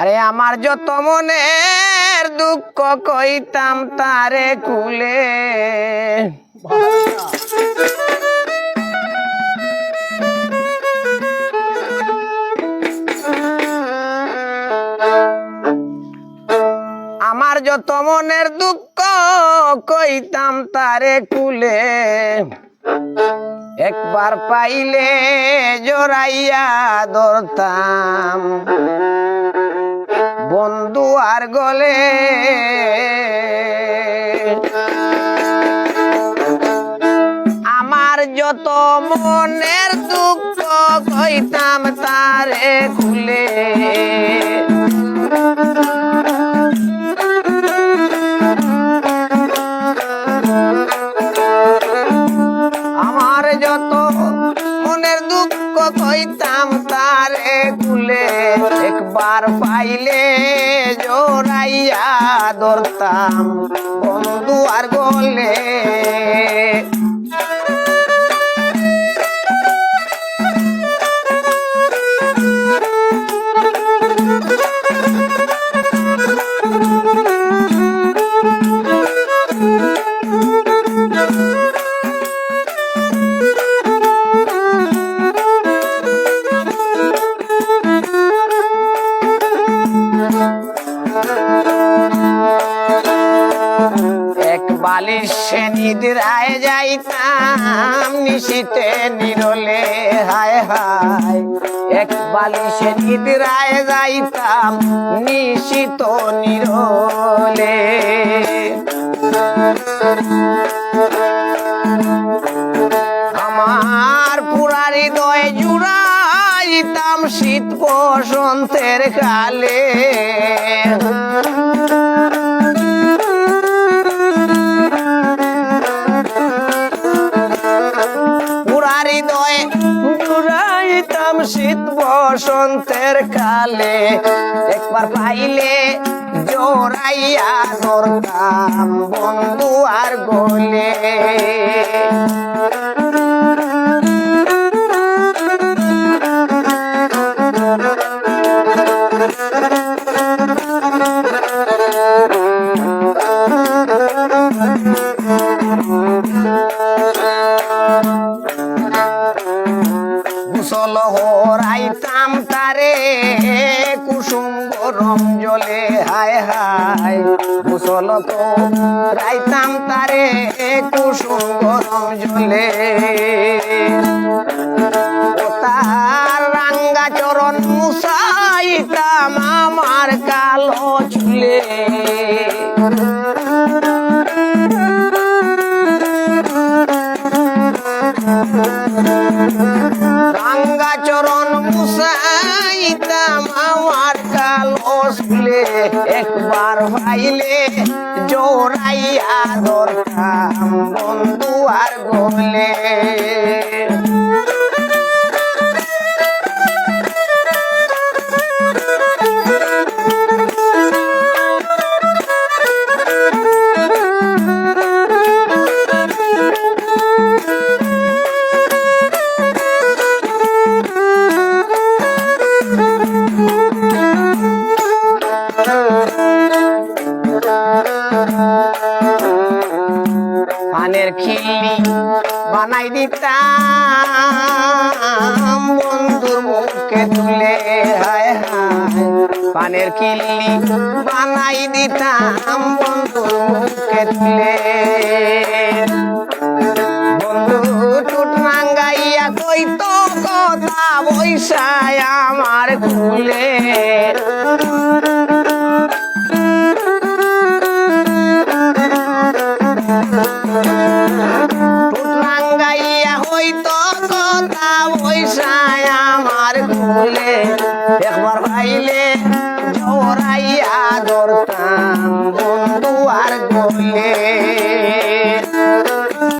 আরে আমার যত মনের দুঃখ কইতাম তারে কুলে। আমার যত মনের দুঃখ কইতাম তারে কুলে। একবার পাইলে জোরাইয়া ধরতাম। বন্ধু আর গলে। আমার যত মনের দুঃখ কইতাম তারে খুলে। জোরাইয়া ধরতাম। বন্ধু আর গলে বালিশে নিদ্রায় যাইতাম, নিশিতে নিরলে, হায় হায়। এক বালিশে নিদ্রায় যাইতাম, নিশিত নিরলে। আমার পুরা হৃদয় জুড়াইতাম শীত বসন্তের কালে। জুড়াইতাম শীত বসন্তের কালে একবার পাইলে জোরাইয়া ধরতাম বন্ধু আর গোলে। কুশল গরম জলে, হায় হায়। কুশল তো রাইতাম তারে কুসুম গরম জলে। তার রাঙ্গা চরণ মুসাইতাম আমার কালো চুলে। রাঙ্গা চরণ আমার শুলে একবার ভাইলে জোরাইয়া দরকার বন্ধু আর গোলে বানাই দিতাম বন্ধুর মুখে তুলে, হায় হায়, পানের খিল্লি বানাই দিতাম। বন্ধুর মুখে তুলে। বন্ধু টুট রাঙ্গাইয়া কইতো কথা বৈশায় আমার খুলে কথা